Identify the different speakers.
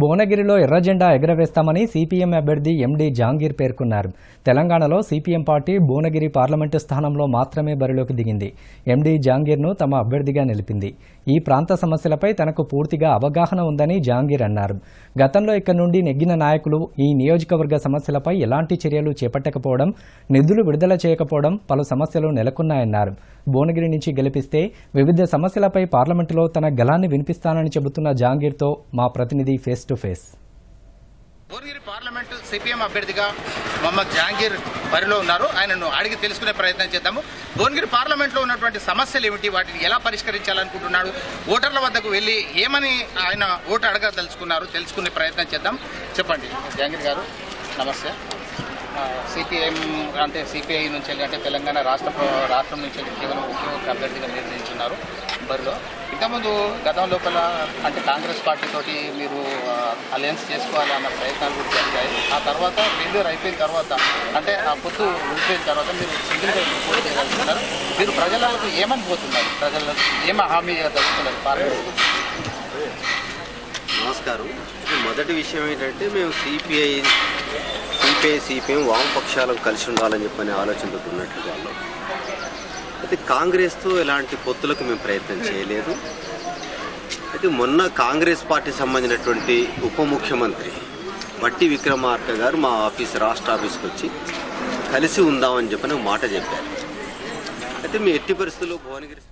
Speaker 1: భువనగిరిలో ఎర్రజెండా ఎగరవేస్తామని సిపిఎం అభ్యర్థి ఎండి జాంగీర్ పేర్కొన్నారు. తెలంగాణలో సిపిఎం పార్టీ భువనగిరి పార్లమెంటు స్థానంలో మాత్రమే బరిలోకి దిగింది. ఎండి జాంగీర్ను తమ అభ్యర్థిగా నిలిపింది. ఈ ప్రాంత సమస్యలపై తనకు పూర్తిగా అవగాహన ఉందని జాంగీర్ అన్నారు. గతంలో ఇక్కడ నుండి నెగ్గిన నాయకులు ఈ నియోజకవర్గ సమస్యలపై ఎలాంటి చర్యలు చేపట్టకపోవడం నిధులు విడుదల చేయకపోవడం పలు సమస్యలు నెలకొన్నాయన్నారు. భువనగిరి నుంచి గెలిపిస్తే వివిధ సమస్యలపై పార్లమెంటులో తన గలాన్ని వినిపిస్తానని చెబుతున్న జాంగీర్తో మా ప్రతినిధి face to face.
Speaker 2: Bhuvanagiri parliament CPM అభ్యర్థిగా మొహమ్మద్ జహాంగీర్ బరిలో ఉన్నారు. ఆయనను అడిగి తెలుసుకునే ప్రయత్నం చేద్దాము. భువనగిరి పార్లమెంట్లో ఉన్నటువంటి సమస్యలు ఏమిటి? వాటిని ఎలా పరిష్కరించాలనుకుంటున్నాడు? ఓటర్ల వద్దకు వెళ్ళి ఏమని ఆయన ఓటు అడగదలుచుకున్నారు? తెలుసుకునే ప్రయత్నం చేద్దాం. చెప్పండి. జహాంగీర్ గారు నమస్తే. సిపిఎం అంటే సిపిఐ నుంచి వెళ్ళి అంటే తెలంగాణ రాష్ట్ర ప్ర- రాష్ట్రం నుంచి వెళ్ళి కేవలం ఒకే ఒక అభ్యర్థిగా నిర్ణయించున్నారు బరిలో ఇంతకుముందు గతం లోపల అంటే కాంగ్రెస్ పార్టీతో మీరు అలయన్స్ చేసుకోవాలన్న ప్రయత్నాలు కూడా జరిగాయి. ఆ తర్వాత ఫెయిల్యూర్ అయిపోయిన తర్వాత అంటే ఆ పొత్తు విడిపోయిన తర్వాత మీరు సింగిల్గా పోటీ చేయగలుగుతున్నారు. మీరు ప్రజలకు ఏమని పోతున్నారు ప్రజలకు ఏమ హామీ దలుచుకున్నారు పార్లమెంట్
Speaker 3: నమస్కారం. ఇది మొదటి విషయం ఏంటంటే మేము సిపిఐ సిపిఐ సిపిఎం వామపక్షాలకు కలిసి ఉండాలని చెప్పని ఆలోచనతో ఉన్నట్లు వాళ్ళు అయితే కాంగ్రెస్తో ఎలాంటి పొత్తులకు మేము ప్రయత్నం చేయలేదు. అయితే మొన్న కాంగ్రెస్ పార్టీ సంబంధించినటువంటి ఉప ముఖ్యమంత్రి బట్టి విక్రమార్క గారు మా ఆఫీస్ రాష్ట్ర ఆఫీస్కి వచ్చి కలిసి ఉందామని చెప్పని మాట చెప్పారు. అయితే మీ ఎట్టి పరిస్థితుల్లో భువనగిరి